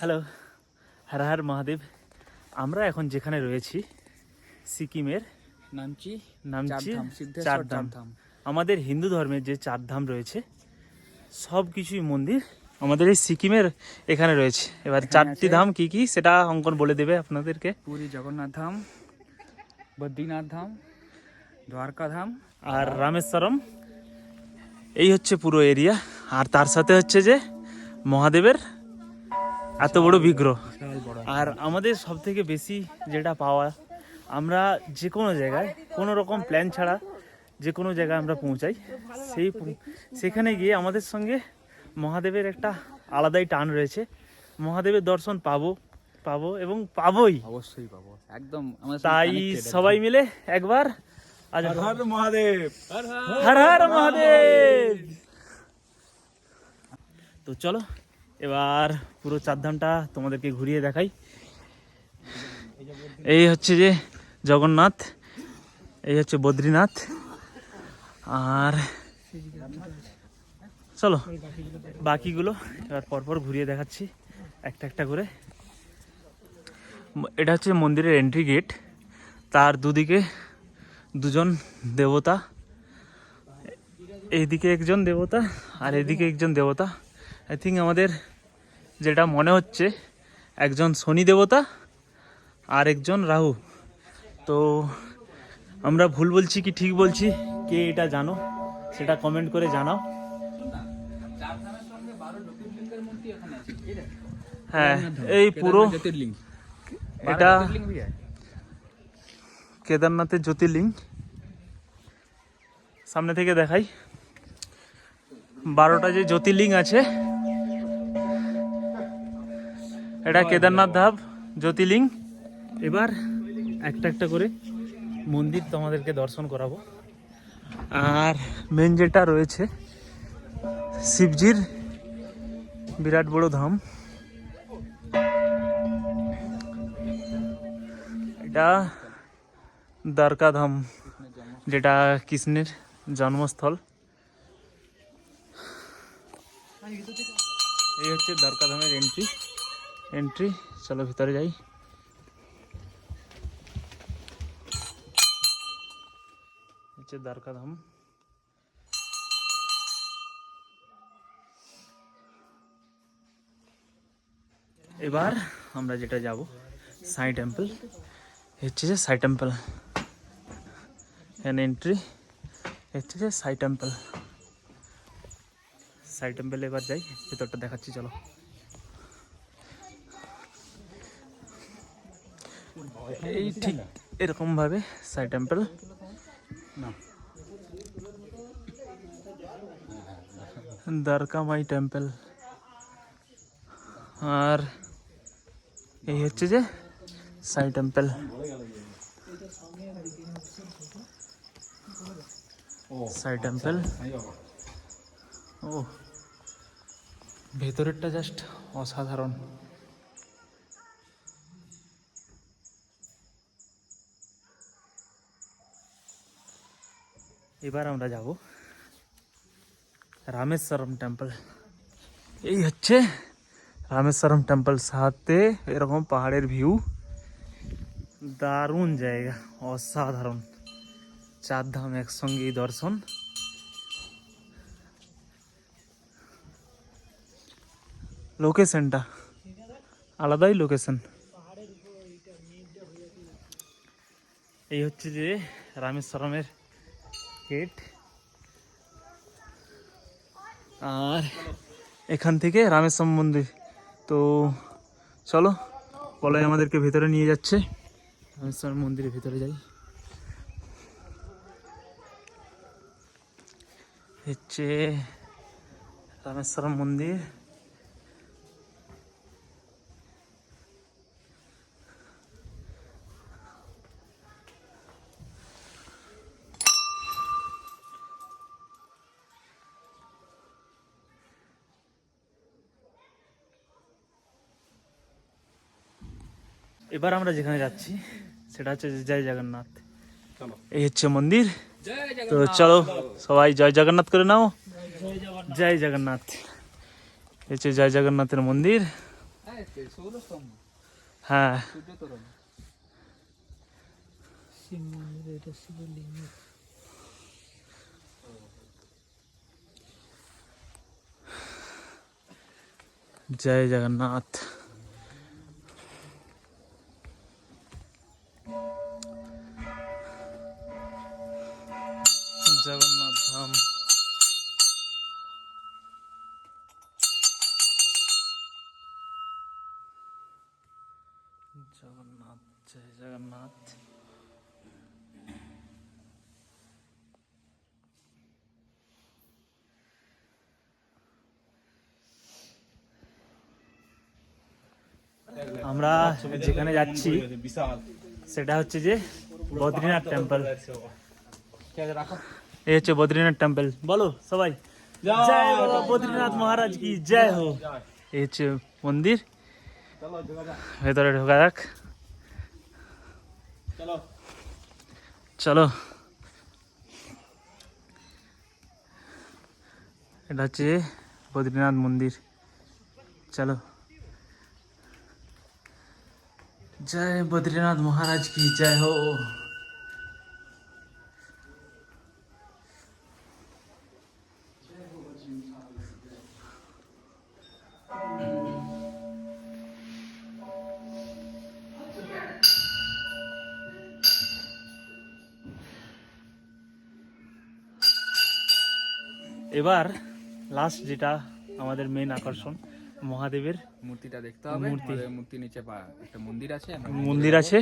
Hello Har Har Mahadev. আমরা এখন যেখানে রয়েছি সিকিমের নামচি নামচি চারধাম চারধাম। চারধাম। আমাদের হিন্দু ধর্মের যে চার ধাম রয়েছে সব কিছুই মন্দির আমাদের এই সিকিমের এখানে রয়েছে। এবার চারটি ধাম কি কি সেটা অঙ্কন বলে দেবে আপনাদেরকে। পুরী জগন্নাথ ধাম বদ্রীনাথ ধাম দ্বারকা ধাম আর রামেশ্বরম এই হচ্ছে পুরো এরিয়া আর তার সাথে হচ্ছে যে মহাদেবের এত বড় বিগ্রহ। আর আমাদের সব থেকে বেশি যেটা পাওয়া আমরা যে কোনো জায়গায় কোনো রকম প্ল্যান ছাড়া যে কোনো জায়গায় আমরা পৌঁছাই। সেই সেখানে গিয়ে আমাদের সঙ্গে মহাদেবের একটা আলাদাই টান রয়েছে। মহাদেবের দর্শন পাবো পাবো এবং পাবোই। অবশ্যই পাবো একদম তাই সবাই মিলে একবার আজ মহাদেব। হর হর মহাদেব। তো চলো এবার পুরো চারধামটা তোমাদেরকে ঘুরিয়ে দেখাই। এই হচ্ছে যে জগন্নাথ, এই হচ্ছে বদ্রীনাথ, আর চলো, বাকিগুলো এবার পরপর ঘুরিয়ে দেখাচ্ছি, একটা একটা করে। এটা হচ্ছে মন্দিরের এন্ট্রি গেট তার দুদিকে দুজন দেবতা এইদিকে একজন দেবতা আর এদিকে একজন দেবতা। আই থিঙ্ক আমাদের যেটা মনে হচ্ছে একজন শনি দেবতা আর একজন রাহু। তো আমরা ভুল বলছি কি ঠিক বলছি? কে এটা জানো? সেটা কমেন্ট করে জানাও। হ্যাঁ এই পুরো এটা কেদারনাথের জ্যোতির্লিঙ্গ সামনে থেকে দেখাই। বারোটা যে জ্যোতির্লিঙ্গ আছে এটা কেদারনাথ ধাপ জ্যোতির্লিঙ্গ এবার একটা একটা করে মন্দির তোমাদেরকে দর্শন করাবো। আর মেন যেটা রয়েছে শিবজির বিরাট বড় ধাম। এটা দ্বারকা ধাম যেটা কৃষ্ণের জন্মস্থল। এই হচ্ছে দ্বারকা ধামের এন্ট্রি এন্ট্রি চলো ভিতরে যাই। হচ্ছে দ্বারকা ধাম এবার আমরা যেটা যাব, সাই টেম্পল। হচ্ছে যে সাই টেম্পল। এন এন্ট্রি হচ্ছে যে সাই টেম্পল। সাই টেম্পল এবার যাই, ভেতরটা দেখাচ্ছি, চলো। এই ঠিক এরকম ভাবে Sai temple Dwarkamai temple আর এই হচ্ছে যে সাই টেম্পল সাই টেম্পল ও ভেতরেরটা জাস্ট অসাধারণ। এবার আমরা যাব রামেশ্বরম টেম্পল এই হচ্ছে রামেশ্বরম টেম্পল সাথে এরকম পাহাড়ের ভিউ দারুণ জায়গা, অসাধারণ। চার ধাম একসঙ্গেই দর্শন। লোকেশনটা, আলাদাই লোকেশন। এই হচ্ছে যে রামেশ্বরমের গেট আর এখান থেকে রামেশ্বর মন্দির। তো চলো বলাই আমাদেরকে ভেতরে নিয়ে যাচ্ছে। রামেশ্বর মন্দিরের ভেতরে যাই। হচ্ছে রামেশ্বর মন্দির। এবার আমরা যেখানে যাচ্ছি সেটা হচ্ছে জয় জগন্নাথ। এই হচ্ছে মন্দির। তো চলো সবাই জয় জগন্নাথ করে নাও। জয় জগন্নাথ। এই হচ্ছে জয় জগন্নাথের মন্দির। এসছে সৌরস্তম্ভ হ্যাঁ। সূর্য তোরণ শিব মন্দিরে এটা শিবলিঙ্গ। জয় জগন্নাথ জগন্নাথ। জগন্নাথ জয় জগন্নাথ। আমরা যেখানে যাচ্ছি সেটা হচ্ছে যে বদ্রীনাথ টেম্পল এই হচ্ছে বদ্রীনাথ টেম্পল বলো সবাই। জয় বদ্রীনাথ মহারাজ কি জয় হো এই হচ্ছে মন্দির। ভেতরে ঢোকা যাক। চলো। এটা হচ্ছে বদ্রীনাথ মন্দির। চলো। জয় বদ্রীনাথ মহারাজ কি জয় হো। এবার লাস্ট যেটা আমাদের মেন আকর্ষণ মহাদেবের মূর্তিটা দেখতে হবে। মূর্তি। মূর্তি নিচে একটা মন্দির আছে মন্দির আছে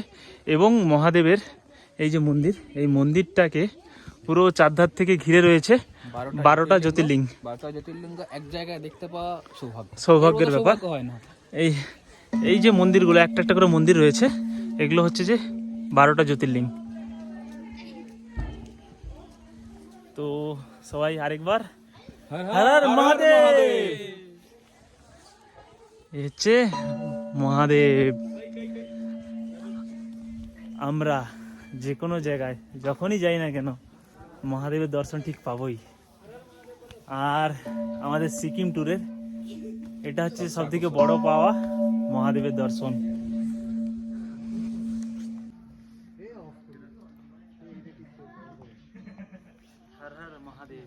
এবং মহাদেবের এই যে মন্দির এই মন্দিরটাকে পুরো চারধার থেকে ঘিরে রয়েছে বারোটা বারোটা জ্যোতির্লিঙ্গ। বারোটা জ্যোতির্লিঙ্গ এক জায়গায় দেখতে পাওয়া সৌভাগ্য। সৌভাগ্যের ব্যাপার। হয় না। এই এই যে মন্দিরগুলো একটা একটা করে মন্দির রয়েছে এগুলো হচ্ছে যে বারোটা জ্যোতির্লিঙ্গ। তো সবাই আরেকবার হর হর মহাদেব। হচ্ছে মহাদেব। আমরা যে কোনো জায়গায় যখনই যাই না কেন মহাদেবের দর্শন ঠিক পাবই। আর আমাদের সিকিম ট্যুরের এটা হচ্ছে সব থেকে বড় পাওয়া মহাদেবের দর্শন। হর হর মহাদেব।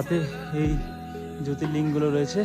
সাথে এই জ্যোতির্লিঙ্গগুলো রয়েছে।